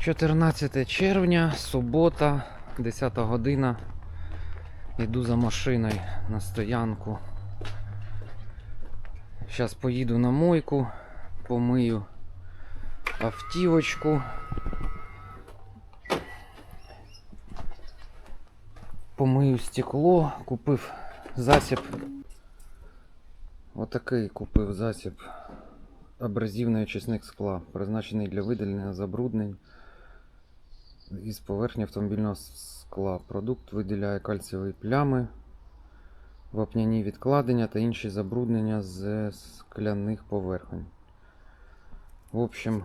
14 червня, субота, 10 година. Йду за машиною на стоянку. Зараз поїду на мойку, помию автівочку. Помию стекло, купив засіб. Отакий купив засіб абразивний очисник скла, призначений для видалення забруднень із поверхні автомобільного скла. Продукт виділяє кальцієві плями, вапняні відкладення та інші забруднення з скляних поверхонь. В общем,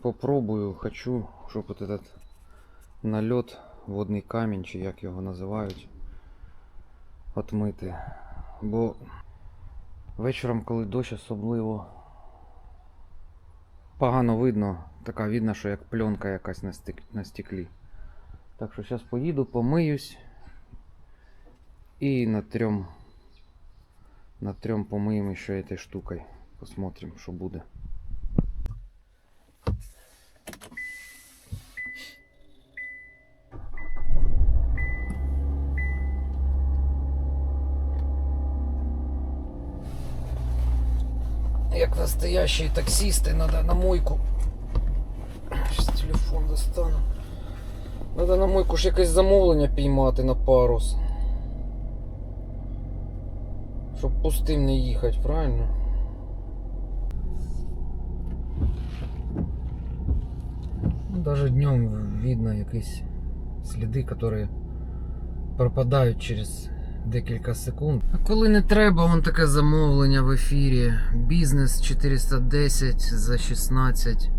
попробую, хочу, щоб вот этот нальот, водний камінь, чи як його називають, отмити. Бо вечором, коли дощ особливо погано видно, така видно, що як пленка якась на, стек... на стеклі. Так що зараз поїду, помиюсь і на трьом помиємо ще цією штукою. Посмотрим, що буде. Як настоящие таксисты, надо на мойку. Сейчас телефон достану. Надо на мойку ж якесь замовлення піймати на парус. Щоб пустим не їхати, правильно? Ну, Даже днем видно якісь сліди, які пропадають через декілька секунд. А коли не треба, вон таке замовлення в ефірі. Бізнес 410 за 16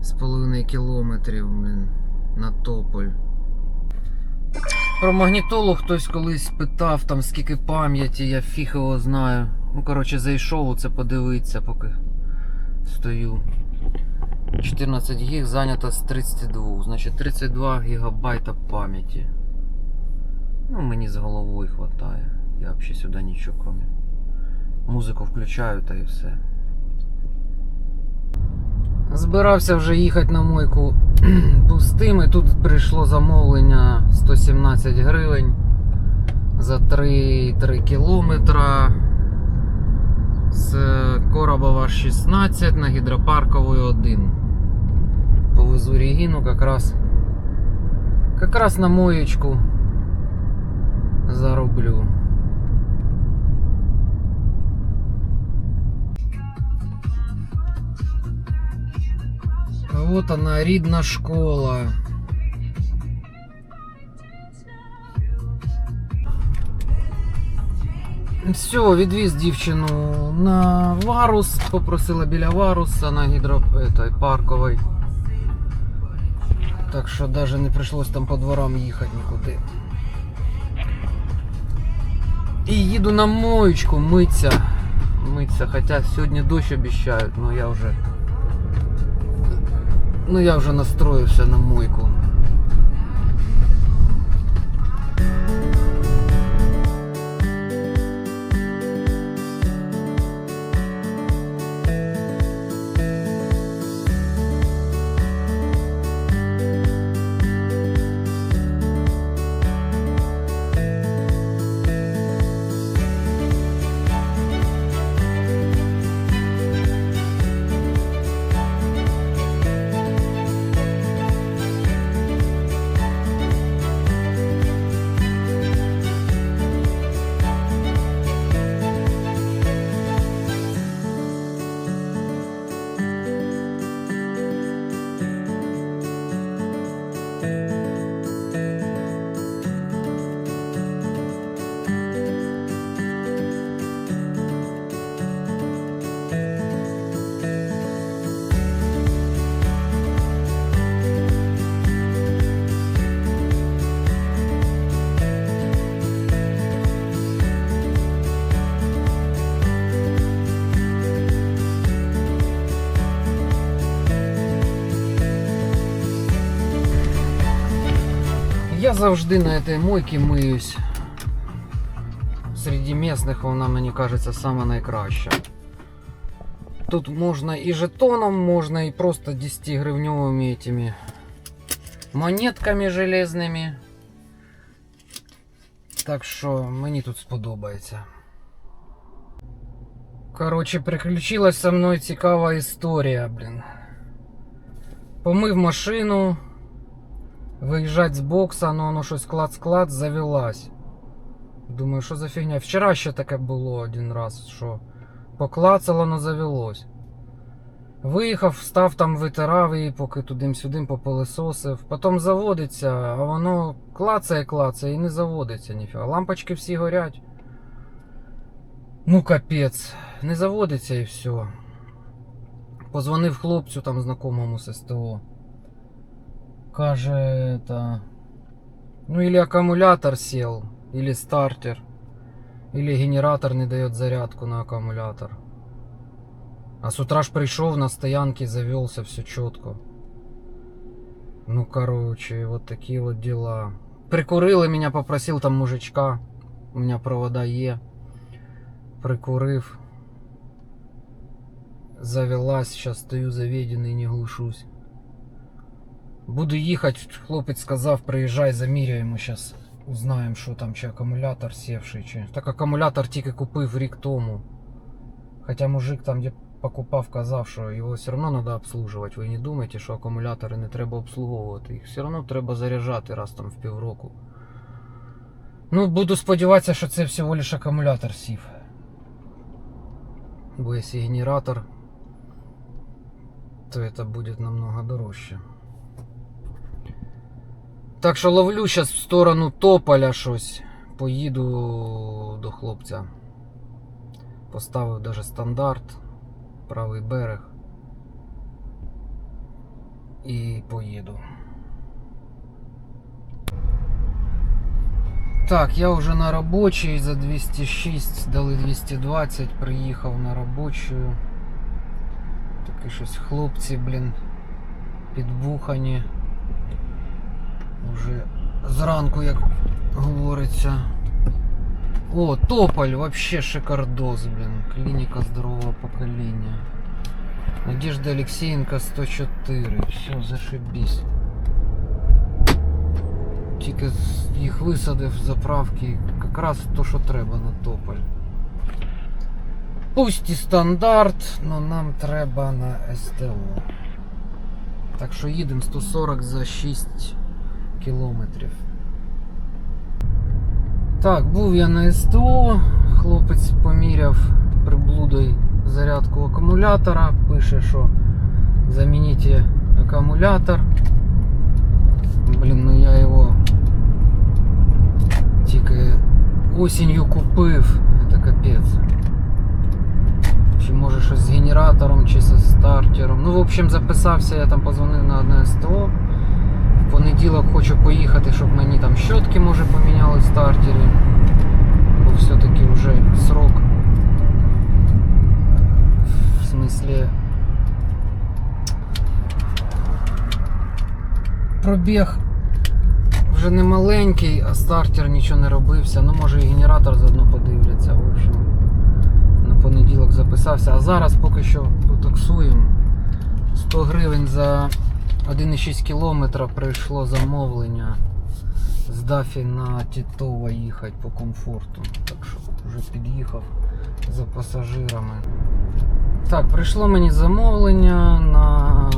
з половиною кілометрів на тополь. Про магнітолу хтось колись питав, там скільки пам'яті, я фіг його знаю. Ну, коротше, зайшов це подивитися, поки стою. 14 гіг зайнято з 32, значить 32 гігабайта пам'яті. Ну, мені з головою хватає. Я взагалі сюди нічого, кроме. Музику включаю та і все. Збирався вже їхати на мойку пустим, і тут прийшло замовлення 117 гривень за 3, 3 кілометра. З Коробова 16 на гідропаркової 1. Повезу Регіну якраз. Якраз на моєчку зароблю. Вот она, рідна школа. Все, відвіз дівчину на Варус, попросила біля Варуса на гідро этой, парковій. Так що навіть не прийшлось там по дворам їхати нікуди. І їду на моечку мыться. Мыться. Хоча сьогодні дощ обіцяють, но я вже. Ну я вже настроївся на мойку. Я завжди на этой мойці миюсь. Серед місних вона, мені кажеться, сама найкраща. Тут можна і жетоном, можна і просто 10 гривневими этими монетками железними. Так що мені тут сподобається. Коротше, приключилась со мною цікава історія, блін. Помив машину. Виїжджать з бокса, ну воно щось клад-склад завелась. Думаю, що за фігня? Вчора ще таке було один раз, що поклацало, но завелось. Виїхав, став там, витирав її, поки туди-сюди попилисосив. Потім заводиться, а воно клацає, клацає і не заводиться ніфіга. Лампочки всі горять. Ну, капець, не заводиться і все. Позвонив хлопцю там знакомому з СТО. Каже, это... Ну или аккумулятор сел, или стартер, или генератор не дает зарядку на аккумулятор. А с утра ж пришел на стоянке, завелся, все четко. Ну, короче, вот такие вот дела. Прикурил и меня попросил там мужичка. У меня провода Е. Прикурив. Завелась, сейчас стою заведенный, не глушусь. Буду їхати, хлопець сказав, приїжджай, заміряємо зараз. Узнаємо, що там, чи акумулятор сівший, чи. Так акумулятор тільки купив рік тому. Хоча мужик там, де покупав, казав, що його все одно треба обслужувати. Ви не думайте, що акумулятори не треба обслуговувати. Їх все одно треба заряджати раз там в півроку. Ну, буду сподіватися, що це всього лише акумулятор сів. Бо якщо генератор, то це буде намного дорожче. Так що ловлю зараз в сторону Тополя щось. Поїду до хлопця. Поставив даже стандарт, правий берег. І поїду. Так, я вже на робочій за 206, дали 220, приїхав на робочу. Таке щось хлопці, блін, підбухані. Уже зранку, як говориться. О, Тополь, вообще шикардос, блин. Клініка здорового покоління. Надежда Алексеєнка 104. Все, зашибись. Тільки з- їх висадив заправки. Якраз то, що треба на Тополь. Пусть і стандарт, но нам треба на СТО. Так що їдемо 140 за 6 кілометрів. Так, був я на СТО, хлопець поміряв приблудою зарядку акумулятора, пише, що замініть акумулятор. Блін, ну я його тільки осінню купив, це капець. Чи може щось з генератором, чи зі стартером. Ну, в общем, записався, я там позвонив на одне СТО. Понеділок хочу поїхати, щоб мені там щотки може поміняли стартері. Бо все-таки вже срок. В смислі. Пробіг вже не маленький, а стартер нічого не робився. Ну може і генератор заодно подивляться. В общем, на понеділок записався. А зараз поки що потаксуємо. 100 гривень за 1,6 кілометра прийшло замовлення з Дафі на Тітово їхати по комфорту. Так що вже під'їхав за пасажирами. Так, прийшло мені замовлення на,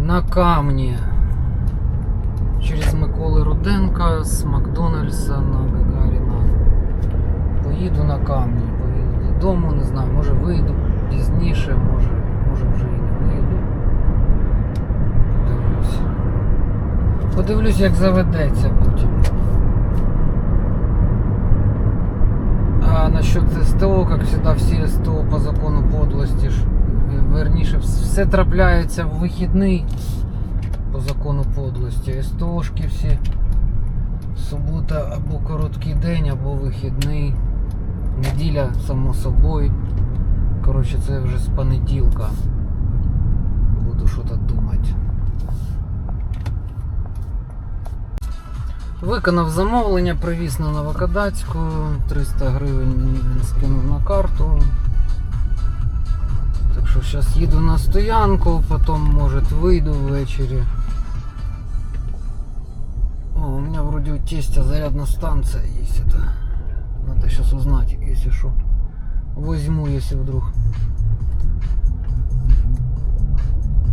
на камні через Миколи Руденка з Макдональдса на Гагаріна. Поїду на камні, поїду додому, не знаю, може вийду пізніше, може, може вже і не вийду. Подивлюсь. Подивлюсь, як заведеться потім. А насчет СТО, как всегда, всі СТО по закону подлості ж, верніше, все трапляється в вихідний по закону подлості. СТОшки всі субота або короткий день, або вихідний. Неділя, само собою. Коротше, це вже з понеділка. Буду щось Виконав замовлення, привіз на Новокадацьку, 300 гривень мені він скинув на карту. Так що зараз їду на стоянку, потім може вийду ввечері. О, у мене вроді у тестя зарядна станція є. Это. Надо зараз узнати, якщо що. Возьму, якщо вдруг.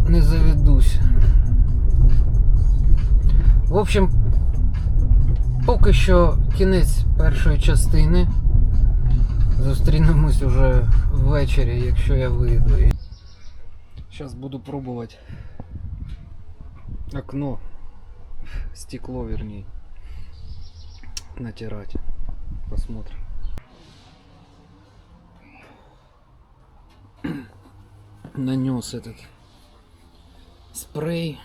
Не заведусь. В общем, поки що кінець першої частини. Зустрінемось уже ввечері, якщо я вийду. Зараз буду пробувати окно, стекло вернее, натирать. Посмотрим. Нанес этот спрей.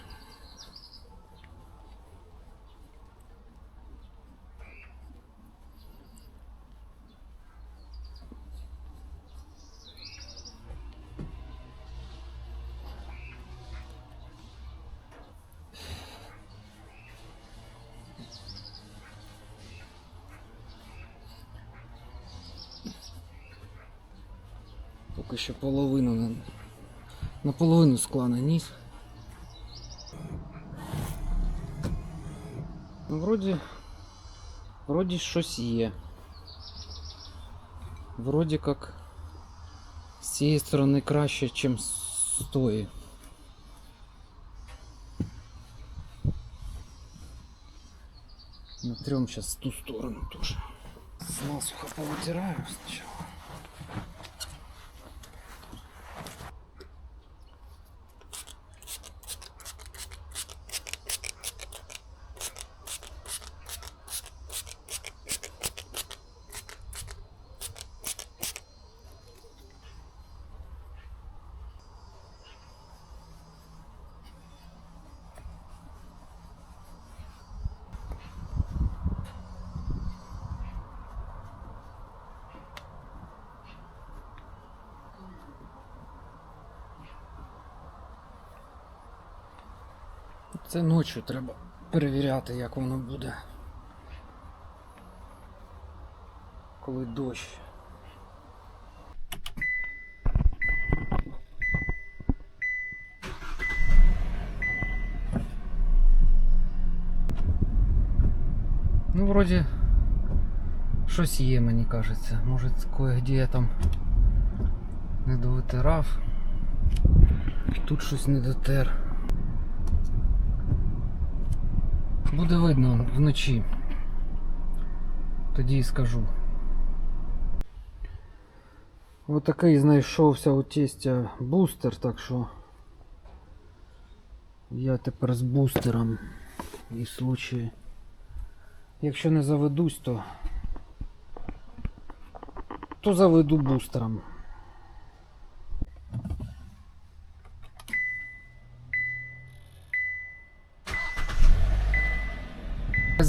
Поки що половину на, наполовину скла наніс. Ну, вроді, вроді щось є. Вроді як з цієї сторони краще, ніж з тої. Натрем сейчас ту сторону тоже. Насухо повытираю сначала. Це ночі треба перевіряти, як воно буде. Коли дощ. Ну, вроді, щось є, мені кажеться. Може, кое-де я там не довитирав. Тут щось не дотер. Буде видно вночі. Тоді і скажу. Отакий знайшовся у тестя бустер, так що я тепер з бустером і в случаї. Якщо не заведусь, то то заведу бустером.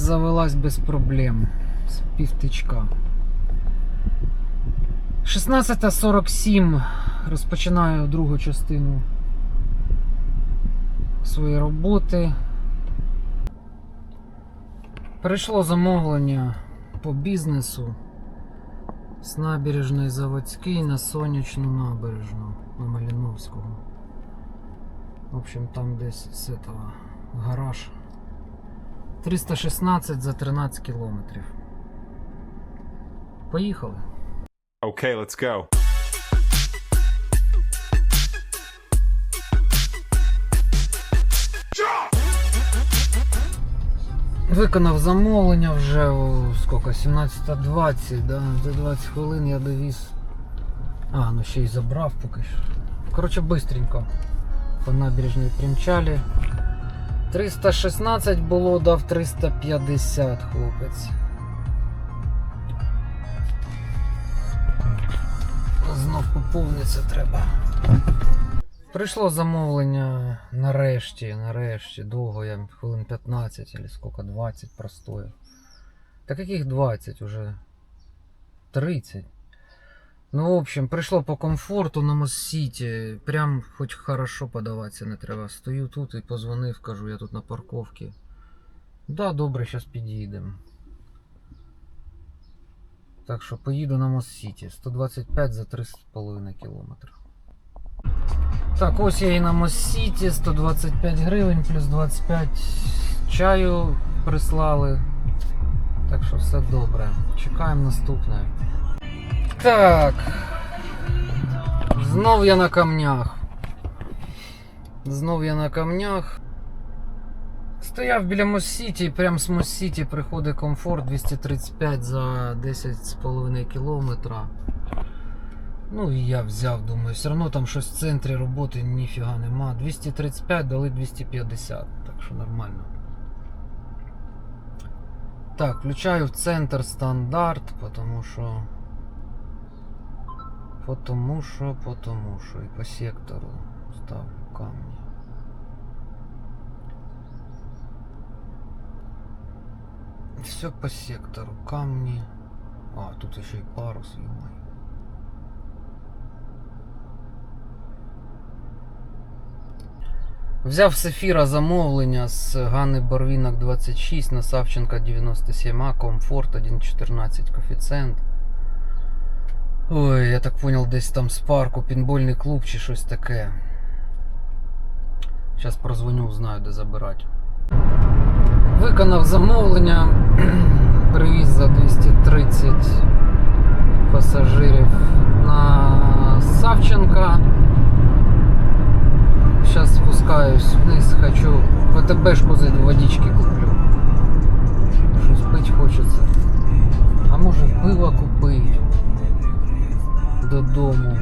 Завелась без проблем. З півтичка. 16.47 розпочинаю другу частину своєї роботи. Прийшло замовлення по бізнесу з набережної Заводський на сонячну набережну на Маліновського. В общем, там десь з этого гараж. 316 за 13 кілометрів. Поїхали. Okay, let's go. Виконав замовлення вже о, скільки, 17.20, да? за 20 хвилин я довіз. А, ну ще й забрав поки що. Коротше, бистренько. По набережній примчалі. 316 було, дав 350 хлопець. Знов поповниться треба. Прийшло замовлення нарешті, нарешті, довго я хвилин 15 или сколько, 20 простояв. Так яких 20 уже? 30. Ну, в общем, прийшло по комфорту на Моссіті. Прям хоч хорошо подаватися не треба. Стою тут і позвонив, кажу, я тут на парковці. Да, добре, зараз під'їдемо. Так що поїду на Моссіті. 125 за 3,5 кілометри. Так, ось я і на Моссіті, 125 гривень плюс 25 чаю прислали. Так що все добре. Чекаємо наступне. Так. Знов я на камнях. Знов я на камнях. Стояв біля Моссіті, і прямо з Моссіті приходить комфорт 235 за 10,5 кілометра. Ну і я взяв, думаю, все одно там щось в центрі роботи ніфіга нема. 235 дали 250, так що нормально. Так, включаю в центр стандарт, потому що. Потому що, потому що. І по сектору ставлю камні. Все по сектору. Камни. А, тут еще и парус, ё Взяв з ефіра замовлення з Ганни Барвінок 26 на Савченка 97А, комфорт 1.14 коефіцієнт. Ой, я так понял, десь там з парку, пінбольний клуб чи щось таке. Зараз прозвоню, знаю, де забирати. Виконав замовлення, привіз за 230 пасажирів на Савченка. Сейчас спускаюсь вниз, хочу ВТБшку зайду, водички куплю. Щось пить хочеться. А може пиво купити додому.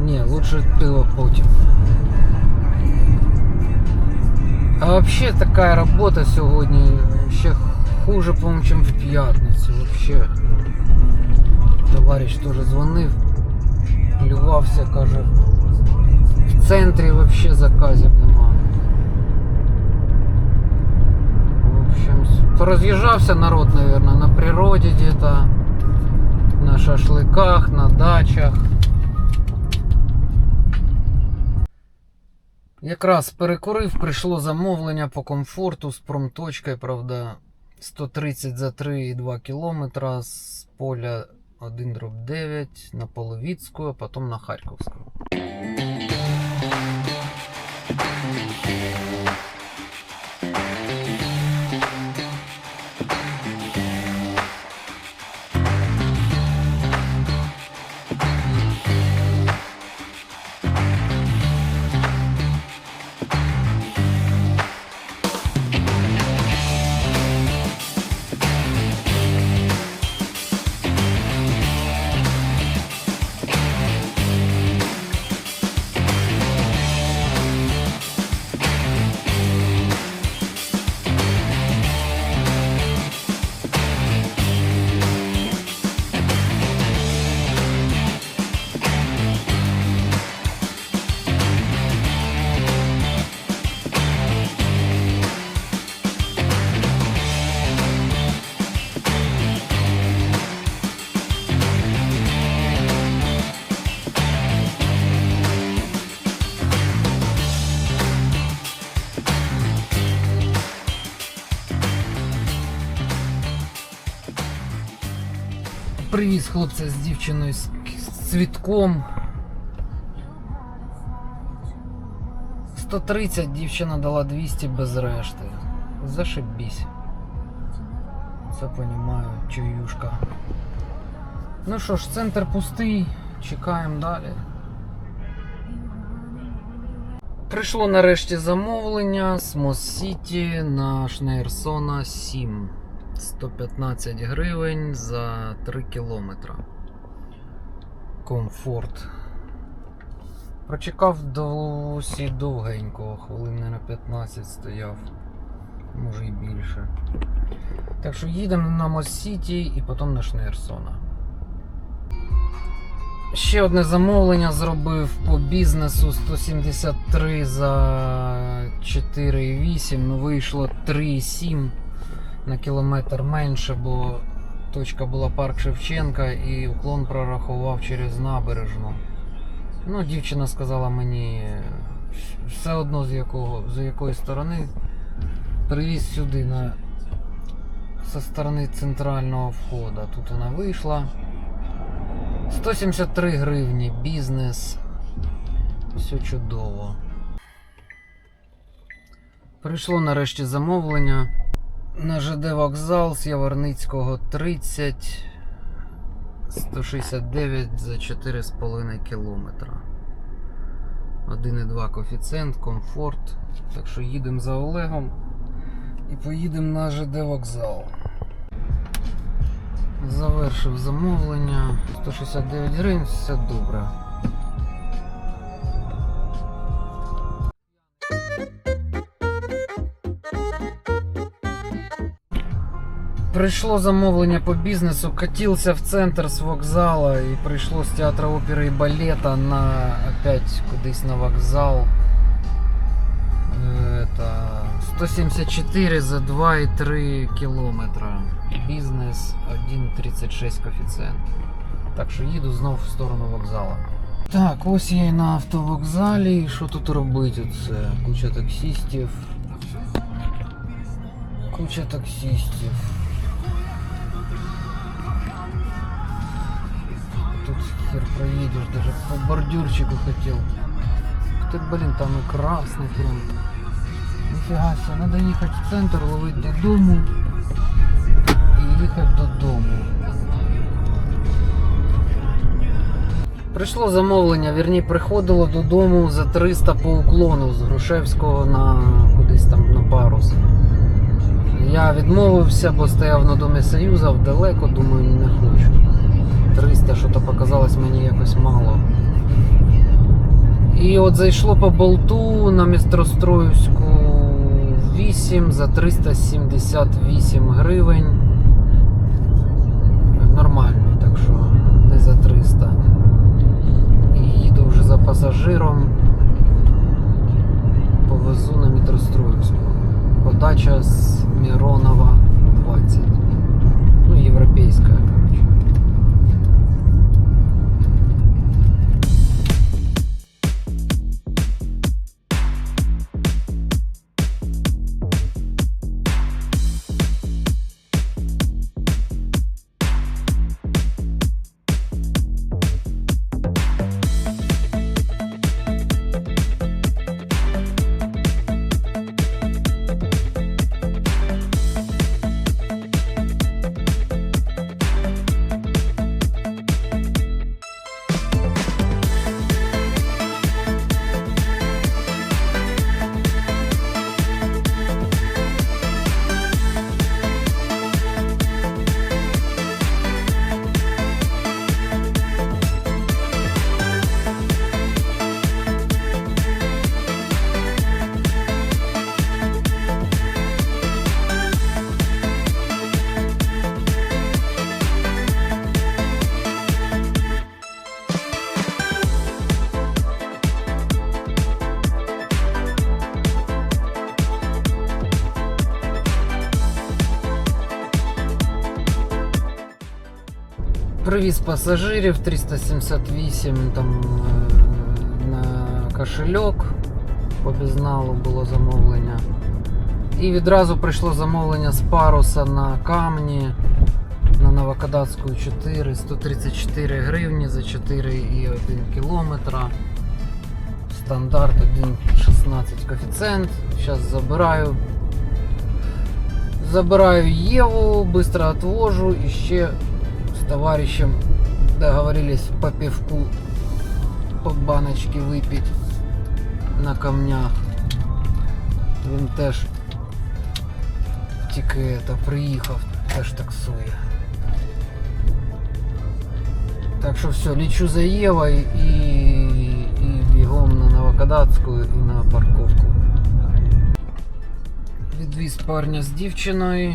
Не, лучше пиво потім. А вообще такая работа сьогодні ще хуже, по-моєму, чем в п'ятницю. Вообще. Товариш теж дзвонив, плювався, каже. В центрі вообще заказів общем, с- роз'їжджався народ, наверное, на природі где-то, на шашликах, на дачах. Якраз перекурив, прийшло замовлення по комфорту з промточкою, правда, 130 за 3,2 кілометра з поля 1 дроб 9 на Половіцьку, а потім на Харківську. Хлопця з дівчиною з, цвітком. 130 дівчина дала 200 без решти. Зашибісь. Це понімаю, чаюшка. Ну що ж, центр пустий, чекаємо далі. Прийшло нарешті замовлення з Моссіті на Шнейрсона 7. 115 гривень за 3 кілометра. Комфорт. Прочекав досі довгенько, хвилин на 15 стояв, може і більше. Так що їдемо на Моссіті і потім на Шнейрсона. Ще одне замовлення зробив по бізнесу 173 за 4,8, ну вийшло 3,7 на кілометр менше, бо точка була парк Шевченка і уклон прорахував через набережну. Ну, дівчина сказала мені все одно з якого, з якої сторони. Привіз сюди на со сторони центрального входу. Тут вона вийшла. 173 гривні, бізнес. Все чудово. Прийшло нарешті замовлення на ЖД вокзал з Яворницького 30 169 за 4,5 кілометра. 1,2 коефіцієнт, комфорт. Так що їдемо за Олегом і поїдемо на ЖД вокзал. Завершив замовлення. 169 гривень, все добре. Прийшло замовлення по бізнесу, катився в центр з вокзала і прийшло з театра опери і балета на опять кудись на вокзал. Е, Это 174 за 2,3 кілометра. Бізнес 1,36 коефіцієнт. Так що їду знов в сторону вокзала. Так, ось я і на автовокзалі. І Що тут робити? Оце куча таксістів. Куча таксістів. Хер проедешь, даже по бордюрчику хотел. Ты, блин, там и красный прям. Нифига себе, надо ехать в центр, ловить додому и ехать додому. Прийшло замовлення, вірні, приходило додому за 300 по уклону з Грушевського на кудись там на парус. Я відмовився, бо стояв на домі Союза далеко, думаю, не хочу. 300 що то показалось мені якось мало. І от зайшло по болту на Містростроївську 8 за 378 гривень. Нормально, так що не за 300. І їду вже за пасажиром. Повезу на Мітростроївську. Подача з Миронова 20. Ну, європейська, короче. Привіз пасажирів 378 там е, на кошельок. По безналу було замовлення. І відразу прийшло замовлення з паруса на камні на Новокадацьку 4, 134 гривні за 4,1 кілометра. Стандарт 1,16 коефіцієнт. Зараз забираю. Забираю Єву, быстро отвожу і ще товарищем договорились по пивку по баночке выпить на камнях. Він теж тільки это, приїхав, теж таксує. Так що все, лечу за Євою і, і бігом на Новокадацьку і на парковку. Відвіз парня з дівчиною.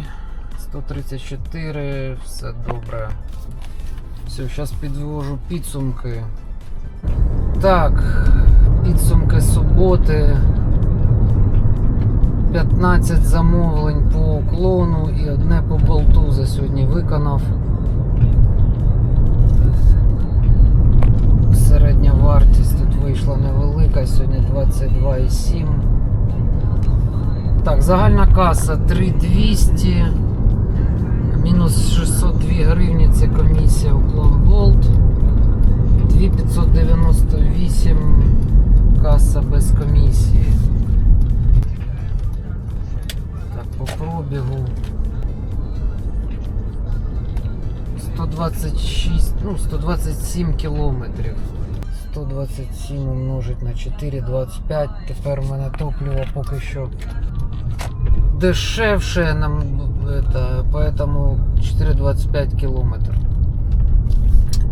134, все добре. Все, зараз підвожу підсумки. Так, підсумки суботи. 15 замовлень по уклону і одне по болту за сьогодні виконав. Середня вартість тут вийшла невелика, сьогодні 22,7. Так, загальна каса 3200. Мінус 602 гривні це комісія уклон Болт. 2598 каса без комісії. Так, по пробігу 126, ну 127 кілометрів. 127 умножить на 4,25. Тепер в мене топливо поки що дешевше нам это, поэтому 4,25 кілометр.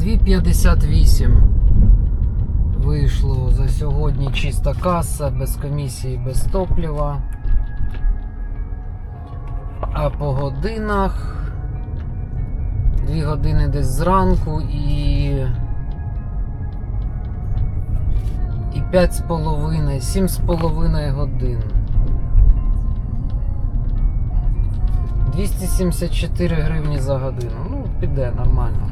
2,58 вийшло за сьогодні чиста каса, без комісії, без топлива. А по годинах 2 години десь зранку і. І 5,5, 7,5 годин. 274 гривні за годину. Ну, піде нормально.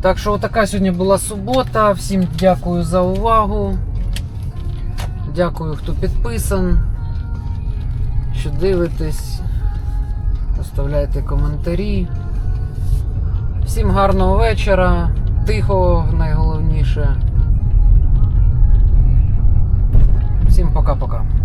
Так що така сьогодні була субота. Всім дякую за увагу. Дякую, хто підписан. Що дивитесь. Оставляйте коментарі. Всім гарного вечора. Тихого найголовніше. Всім пока-пока.